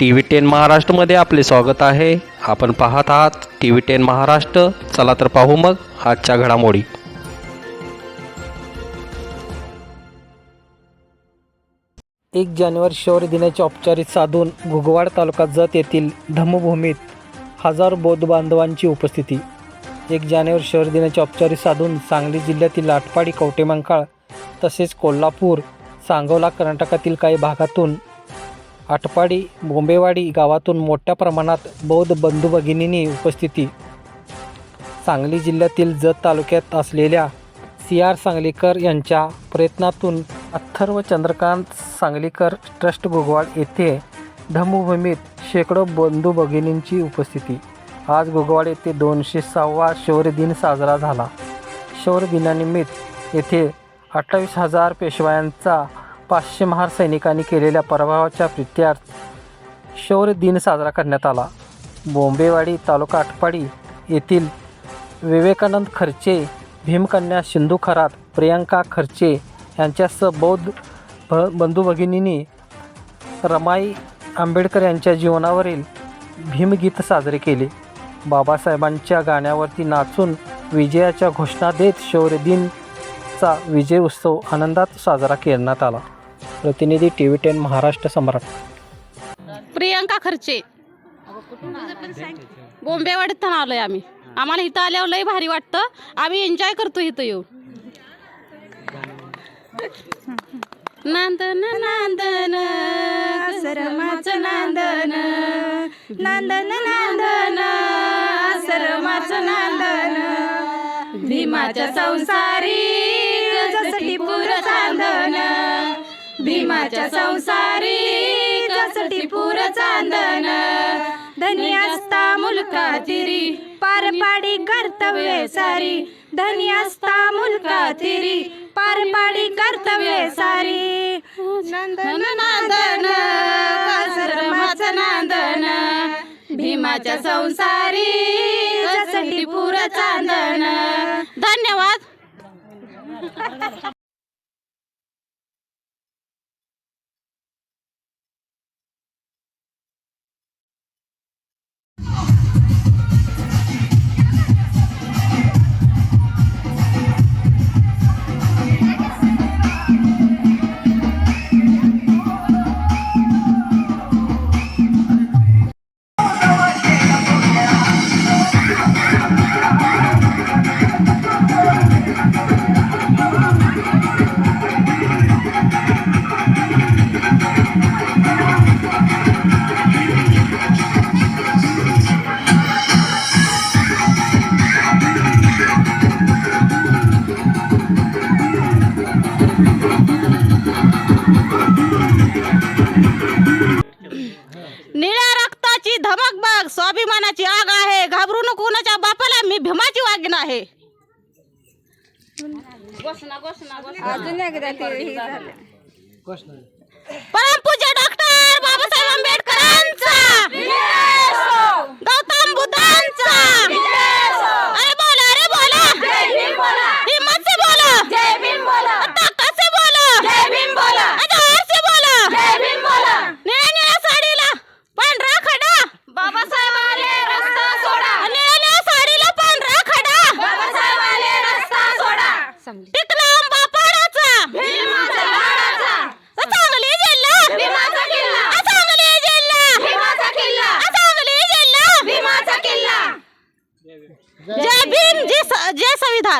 T V ten महाराष्ट्रमध्ये आपले स्वागत आहे. आपण पाहत आहात टी व्ही टेन महाराष्ट्र. चला तर पाहू मग आजच्या घडामोडी. एक जानेवारी शौर्य दिनाचे औपचारिक साधून घुगवाड तालुका जत येथील धम्मभूमीत हजार बौद्ध बांधवांची उपस्थिती. एक जानेवारी शौर्य दिनाचे औपचारिक साधून सांगली जिल्ह्यातील आटपाडी कवटेमंकाळ तसेच कोल्हापूर सांगोला कर्नाटकातील काही भागातून आटपाडी बोंबेवाडी गावातून मोठ्या प्रमाणात बौद्ध बंधू भगिनींनी उपस्थिती. सांगली जिल्ह्यातील जत तालुक्यात असलेल्या सी आर सांगलीकर यांच्या प्रयत्नातून अथर्व चंद्रकांत सांगलीकर ट्रस्ट गुगवाड येथे धम्मभूमीत शेकडो बंधू भगिनींची उपस्थिती. आज गुगवाड येथे दोनशे सहावा शौर्य दिन साजरा झाला. शौर्य दिनानिमित्त येथे अठ्ठावीस हजार पेशव्यांचा पाचशे महार सैनिकांनी केलेल्या पराभवाच्या प्रित्यार्थ शौर्य दिन साजरा करण्यात आला. बोंबेवाडी तालुका आटपाडी येथील विवेकानंद खर्चे भीमकन्या सिंधू खरात प्रियांका खर्चे यांच्यासह बौद्ध भ बंधू भगिनींनी रमाई आंबेडकर यांच्या जीवनावरील भीमगीत साजरे केले. बाबासाहेबांच्या गाण्यावरती नाचून विजयाच्या घोषणा देत शौर्य दिनचा विजय उत्सव आनंदात साजरा करण्यात आला. प्रतिनिधी T V ten Maharashtra Samrat. Priyanka Kharche. बोंबेवाडीत आलोय आम्ही. आम्हाला इथं आल्यावर लय भारी वाटतं. आम्ही एन्जॉय करतो इथं येऊ नांदन नांदन आश्रमाचं नांदन. नांदन नांदन आश्रमाचं नांदन. भीमाच्या संसारी जसटी भीमाच्या संसारी जसटी पुर चांदन धनी असता मुलका तिरी पार पाडी कर्तव्य सारी. धनी असता मुलका तिरी पार पाडी कर्तव्य सारी. नंदन नांदन आश्रमाचं नांदन. भीमाच्या संसारी जसटी पुर चांदन धन्यवाद. आहे. अजून एकदा ते हे झालं. परमपूज्य डॉक्टर están.